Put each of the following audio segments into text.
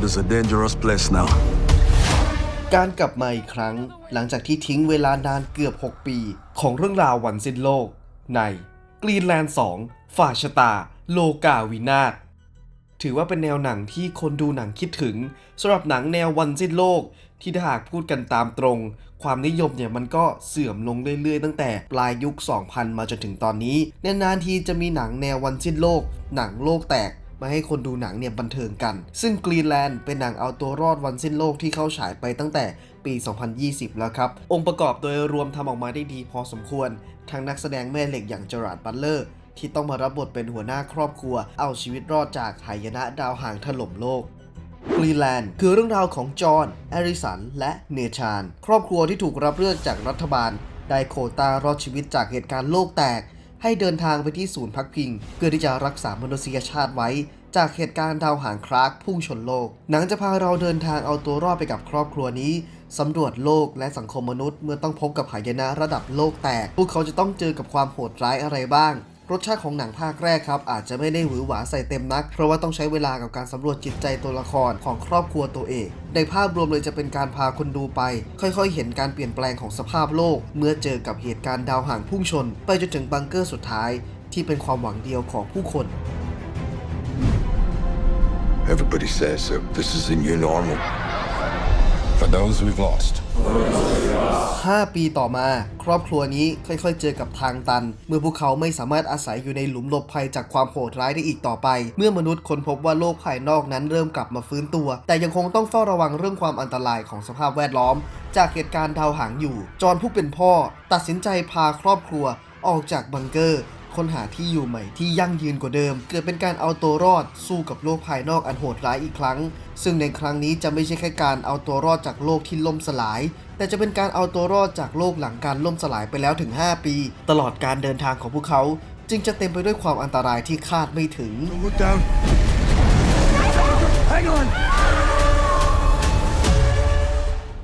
world is a dangerous place now. การกลับมาอีกครั้ง หลังจากที่ทิ้งเวลานานเกือบ 6 ปี ของเรื่องราววันสิ้นโลก ในกรีนแลนด์2ฝ่าชะตา โลกาวินาศถือว่าเป็นแนวหนังที่คนดูหนังคิดถึงสำหรับหนังแนววันสิ้นโลก ที่ถ้าหากพูดกันตามตรง ความนิยมเนี่ยมันก็เสื่อมลงเรื่อยๆ ตั้งแต่ปลายยุค 2000 มาจนถึงตอนนี้นานๆทีจะมีหนังแนววันสิ้นโลก หนังโลกแตก มาให้คนดูหนังเนี่ยบันเทิงกัน ซึ่งกรีนแลนด์เป็นหนังเอาตัวรอดวันสิ้นโลกที่เข้าฉายไปตั้งแต่ปี 2020 แล้วครับ องค์ประกอบโดยรวมทำออกมาได้ดีพอสมควร ทั้งนักแสดงแม่เหล็กอย่างเจอราร์ดบัตเลอร์ที่ต้องมารับบทเป็นหัวหน้าครอบครัว เอาชีวิตรอดจากหายนะดาวหางถล่มโลกกรีนแลนด์คือเรื่องราวของจอห์นแอริสัน และเนชาน ครอบครัวที่ถูกรับเลือกจากรัฐบาล ได้โคตารอดชีวิตจากเหตุการณ์โลกแตก ให้เดินทางไปที่ศูนย์พักพิง เพื่อที่จะรักษามนุษยชาติไว้ จากเหตุการณ์ดาวหางครากพุ่งชนโลก หนังจะพาเราเดินทางเอาตัวรอดไปกับครอบครัวนี้สำรวจโลกและสังคมมนุษย์เมื่อต้องพบกับหายนะระดับโลกแตก พวกเขาจะต้องเจอกับความโหดร้ายอะไรบ้าง รสชาติของหนังภาคแรกครับอาจจะไม่ได้หวือหวาใส่เต็มนัก เพราะว่าต้องใช้เวลากับการสำรวจจิตใจตัวละครของครอบครัวตัวเอง ในภาพรวมเลยจะเป็นการพาคนดูไป ค่อยๆ เห็นการเปลี่ยนแปลงของสภาพโลก เมื่อเจอกับเหตุการณ์ดาวหางพุ่งชน ไปจนถึงบังเกอร์สุดท้าย ที่เป็นความหวังเดียวของผู้คน Everybody says that this is the new normal. For those we've lost. 5 ปีต่อมา ครอบครัวนี้ค่อยๆ เจอกับทางตัน เมื่อพวกเขาไม่สามารถอาศัยอยู่ในหลุมหลบภัยจากความโหดร้ายได้อีกต่อไป เมื่อมนุษย์ค้นพบว่าโลกภายนอกนั้นเริ่มกลับมาฟื้นตัว แต่ยังคงต้องเฝ้าระวังเรื่องความอันตรายของสภาพแวดล้อม จากเหตุการณ์ดาวหางอยู่ จอห์นผู้เป็นพ่อ ตัดสินใจพาครอบครัวออกจากบังเกอร์ ค้นหาที่อยู่ใหม่ที่ยั่งยืนกว่าเดิม เกิดเป็นการเอาตัวรอดสู้กับโลกภายนอกอันโหดร้ายอีกครั้ง ซึ่งในครั้งนี้จะไม่ใช่แค่การเอาตัวรอดจากโลกที่ล่มสลาย แต่จะเป็นการเอาตัวรอดจากโลกหลังการล่มสลายไปแล้วถึง 5 ปี ตลอดการเดินทางของพวกเขา จึงจะเต็มไปด้วยความอันตรายที่คาดไม่ถึง Look down. Hang on.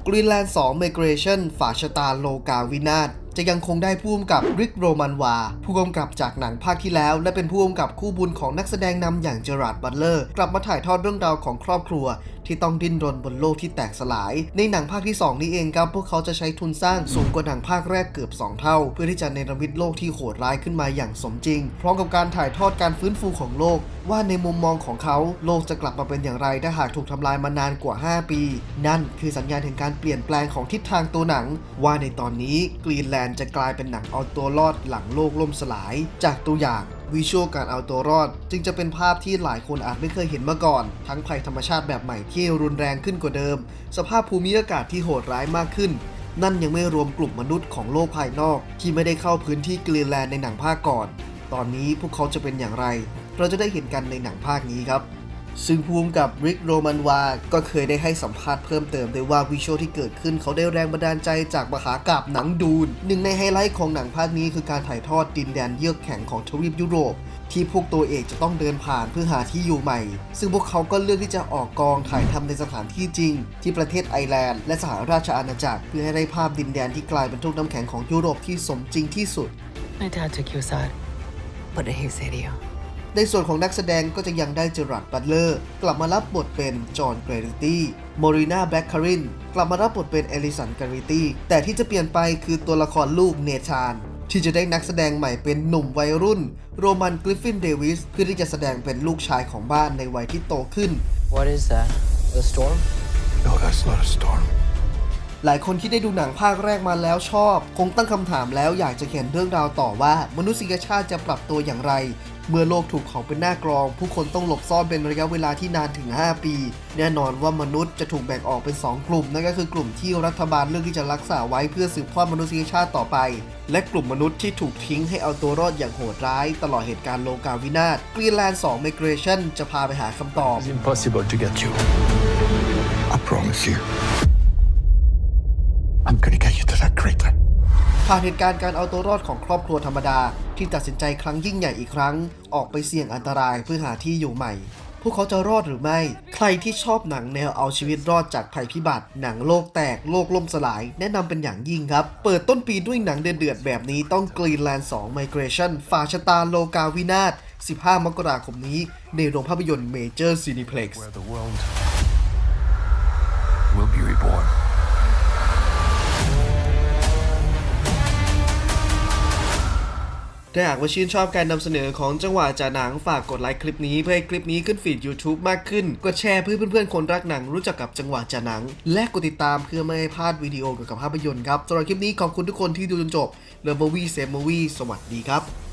กรีนแลนด์2 Migration ฝาชะตาโลกาวินาศ จะยังคงได้ผู้กำกับริกโรมันวา ผู้กำกับจากหนังภาคที่แล้ว และเป็นผู้กำกับคู่บุญของนักแสดงนำอย่างเจอราร์ดบัตเลอร์ กลับมาถ่ายทอดเรื่องราวของครอบครัว ที่ต้องดิ้นรนบนโลกที่แตกสลาย ในหนังภาคที่ 2 นี้เองครับพวกเขาจะใช้ทุนสร้างสูงกว่าหนังภาคแรกเกือบ 2 เท่า เพื่อที่จะเนรมิตโลกที่โหดร้ายขึ้นมาอย่างสมจริง พร้อมกับการถ่ายทอดการฟื้นฟูของโลก ว่าในมุมมองของเขา โลกจะกลับมาเป็นอย่างไรถ้าหากถูกทำลายมานานกว่า 5 ปี นั่นคือสัญญาณแห่งการเปลี่ยนแปลงของทิศทางตัวหนัง ว่าในตอนนี้กรีนแลนด์จะกลายเป็นหนังเอาตัวรอดหลังโลกล่มสลาย จากตัวอย่างวิชวลการเอาตัวรอด จึงจะเป็นภาพที่หลายคนอาจไม่เคยเห็นมาก่อน ทั้งภัยธรรมชาติแบบใหม่ที่รุนแรงขึ้นกว่าเดิม สภาพภูมิอากาศที่โหดร้ายมากขึ้น นั่นยังไม่รวมกลุ่มมนุษย์ของโลกภายนอก ที่ไม่ได้เข้าพื้นที่กรีนแลนด์ในหนังภาคก่อน ตอนนี้พวกเขาจะเป็นอย่างไร เราจะได้เห็นกันในหนังภาคนี้ครับ ซึ่งภูมิกับริกโรมันวา ก็เคยได้ให้สัมภาษณ์เพิ่มเติมด้วยว่าวิชวลที่เกิดขึ้นเขาได้แรงบันดาลใจจากมหากาบหนังดูน หนึ่งในไฮไลท์ของหนังภาคนี้คือการถ่ายทอดดินแดนเยือกแข็งของทวีปยุโรป ที่พวกตัวเอกจะต้องเดินผ่านเพื่อหาที่อยู่ใหม่ ซึ่งพวกเขาก็เลือกที่จะออกกองถ่ายทำในสถานที่จริง ที่ประเทศไอร์แลนด์และสหราชอาณาจักรเพื่อให้ได้ภาพดินแดนที่กลายเป็นทุ่งน้ำแข็งของยุโรปที่สมจริงที่สุด My dad took you aside. What did he say to? ในส่วนของนักแสดงก็จะยังได้เจอราร์ดบัตเลอร์ กลับมารับบทเป็นจอห์นเกรริตี้โมริน่าแบ็คคารินกลับมารับบทเป็นเอลิสันการิตี้แต่ที่จะเปลี่ยนไปคือตัวละครลูกเนชานที่จะได้นักแสดงใหม่เป็นหนุ่มวัยรุ่น โรมันกริฟฟินเดวิสเพื่อที่จะแสดงเป็นลูกชายของบ้านในวัยที่โตขึ้น What is that? The storm? No, that's not a storm. หลายคนที่ได้ดูหนังภาคแรกมาแล้วชอบ คงตั้งคำถามแล้วอยากจะเขียนเรื่องราวต่อว่ามนุษยชาติจะปรับตัวอย่างไร เมื่อโลกถูกเผาเป็นหน้ากรอง ผู้คนต้องหลบซ่อนเป็นระยะเวลาที่นานถึง 5 ปี แน่นอนว่ามนุษย์จะถูกแบ่งออกเป็น 2 กลุ่ม นั่นก็คือกลุ่มที่รัฐบาลเลือกที่จะรักษาไว้เพื่อสืบทอดมนุษยชาติต่อไป และกลุ่มมนุษย์ที่ถูกทิ้งให้เอาตัวรอดอย่างโหดร้าย ตลอดเหตุการณ์โลกาวินาศกรีนแลนด์2 Migration จะพาไปหาคำตอบ It's impossible to get you. I promise you. I'm gonna get you to that crater. ผ่านเหตุการณ์การเอาตัวรอดของครอบครัวธรรมดา ที่ตัดสินใจครั้งยิ่งใหญ่อีกครั้ง ออกไปเสี่ยงอันตรายเพื่อหาที่อยู่ใหม่ พวกเขาจะรอดหรือไม่ ใครที่ชอบหนังแนวเอาชีวิตรอดจากภัยพิบัติ หนังโลกแตกโลกล่มสลาย แนะนำเป็นอย่างยิ่งครับ เปิดต้นปีด้วยหนังเดือดๆแบบนี้ต้อง Greenland 2 Migration ฝ่าชะตาโลกาวินาศ 15 มกราคมนี้ ในโรงภาพยนตร์ Major Cineplex Where the world will be reborn. ถ้าหากว่าชื่นชอบการนำเสนอของจังหวะจ่าหนังฝากกดไลค์คลิปนี้เพื่อให้คลิปนี้ขึ้นฟีด YouTube มากขึ้น กดแชร์เพื่อเพื่อนๆคนรักหนังรู้จักกับจังหวะจ่าหนัง และกดติดตามเพื่อไม่ให้พลาดวิดีโอเกี่ยวกับภาพยนตร์ครับสำหรับคลิปนี้ขอบคุณทุกคนที่ดูจนจบเลิฟมูวี่เซฟมูวี่สวัสดีครับ